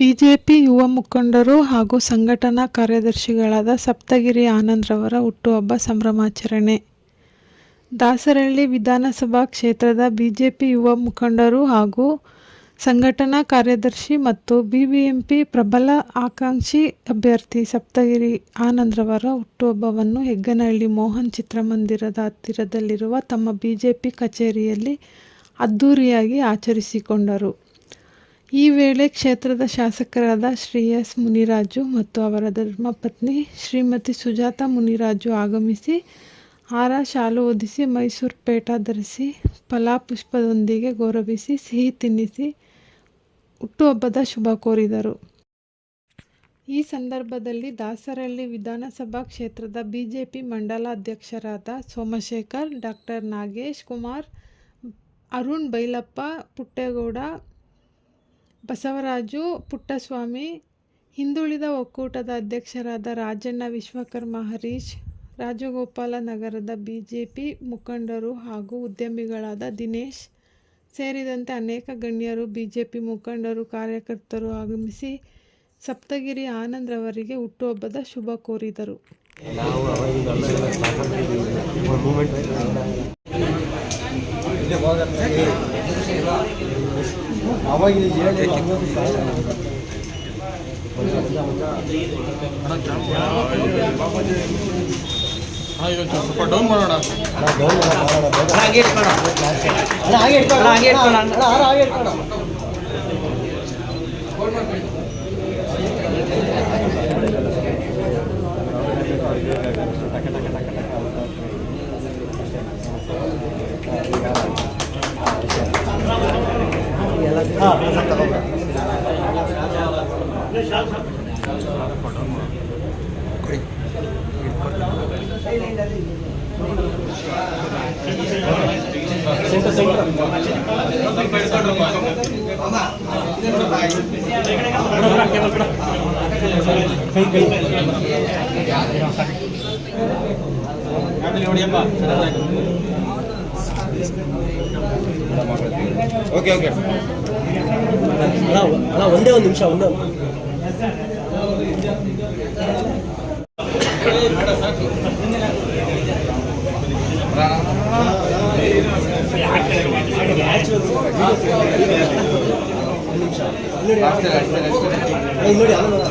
BJP ಯುವ ಮುಖಂಡರು ಹಾಗೂ ಸಂಘಟನಾ ಕಾರ್ಯದರ್ಶಿಗಳಾದ ಸಪ್ತಗಿರಿ ಆನಂದ್ರವರ ಹುಟ್ಟುಹಬ್ಬ ಸಂಭ್ರಮಾಚರಣೆ. ದಾಸರಹಳ್ಳಿ ವಿಧಾನಸಭಾ ಕ್ಷೇತ್ರದ ಬಿಜೆಪಿ ಯುವ ಮುಖಂಡರು ಹಾಗೂ ಸಂಘಟನಾ ಕಾರ್ಯದರ್ಶಿ ಮತ್ತು ಬಿಬಿಎಂಪಿ ಪ್ರಬಲ ಆಕಾಂಕ್ಷಿ ಅಭ್ಯರ್ಥಿ ಸಪ್ತಗಿರಿ ಆನಂದ್ರವರ ಹುಟ್ಟುಹಬ್ಬವನ್ನು ಹೆಗ್ಗನಹಳ್ಳಿ ಮೋಹನ್ ಚಿತ್ರಮಂದಿರದ ಹತ್ತಿರದಲ್ಲಿರುವ ತಮ್ಮ ಬಿಜೆಪಿ ಕಚೇರಿಯಲ್ಲಿ ಅದ್ಧೂರಿಯಾಗಿ ಆಚರಿಸಿಕೊಂಡರು. ಈ ವೇಳೆ ಕ್ಷೇತ್ರದ ಶಾಸಕರಾದ ಶ್ರೀ ಎಸ್ ಮುನಿರಾಜು ಮತ್ತು ಅವರ ಧರ್ಮಪತ್ನಿ ಶ್ರೀಮತಿ ಸುಜಾತ ಮುನಿರಾಜು ಆಗಮಿಸಿ ಹಾರ ಶಾಲು ಹೊದಿಸಿ ಮೈಸೂರು ಪೇಟ ಧರಿಸಿ ಫಲಾಪುಷ್ಪದೊಂದಿಗೆ ಗೌರವಿಸಿ ಸಿಹಿ ತಿನ್ನಿಸಿ ಹುಟ್ಟುಹಬ್ಬದ ಶುಭ ಕೋರಿದರು. ಈ ಸಂದರ್ಭದಲ್ಲಿ ದಾಸರಹಳ್ಳಿ ವಿಧಾನಸಭಾ ಕ್ಷೇತ್ರದ ಬಿಜೆಪಿ ಮಂಡಲಾಧ್ಯಕ್ಷರಾದ ಸೋಮಶೇಖರ್, ಡಾಕ್ಟರ್ ನಾಗೇಶ್ ಕುಮಾರ್, ಅರುಣ್ ಬೈಲಪ್ಪ, ಪುಟ್ಟೇಗೌಡ ಬಸವರಾಜು ಪುಟ್ಟಸ್ವಾಮಿ, ಹಿಂದುಳಿದ ಒಕ್ಕೂಟದ ಅಧ್ಯಕ್ಷರಾದ ರಾಜಣ್ಣ ವಿಶ್ವಕರ್ಮ ಹರೀಶ್, ರಾಜಗೋಪಾಲ ನಗರದ ಬಿ ಜೆ ಪಿ ಮುಖಂಡರು ಹಾಗೂ ಉದ್ಯಮಿಗಳಾದ ದಿನೇಶ್ ಸೇರಿದಂತೆ ಅನೇಕ ಗಣ್ಯರು ಬಿ ಜೆ ಪಿ ಮುಖಂಡರು, ಕಾರ್ಯಕರ್ತರು ಆಗಮಿಸಿ ಸಪ್ತಗಿರಿ ಆನಂದ್ ರವರಿಗೆ ಹುಟ್ಟುಹಬ್ಬದ ಶುಭ ಕೋರಿದರು. ನಾವು ಸಾಲ. ಸ್ವಲ್ಪ ಡೌನ್ ಮಾಡೋಣ. ಹಾಗೆ ಹಾಗೆ ಹಾಗೆ ಕೈ ಕೈ ಓಕೆ ಓಕೆ ಅಣ್ಣ ಒಂದೇ ಒಂದು ನಿಮಿಷ ಒಂದೇ ನೋಡಿ ಅಲ್ಲ ನೋಡಿ.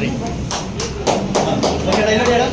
ಸ್ವಲ್ಪ ಹಂಗಲ್ಲ.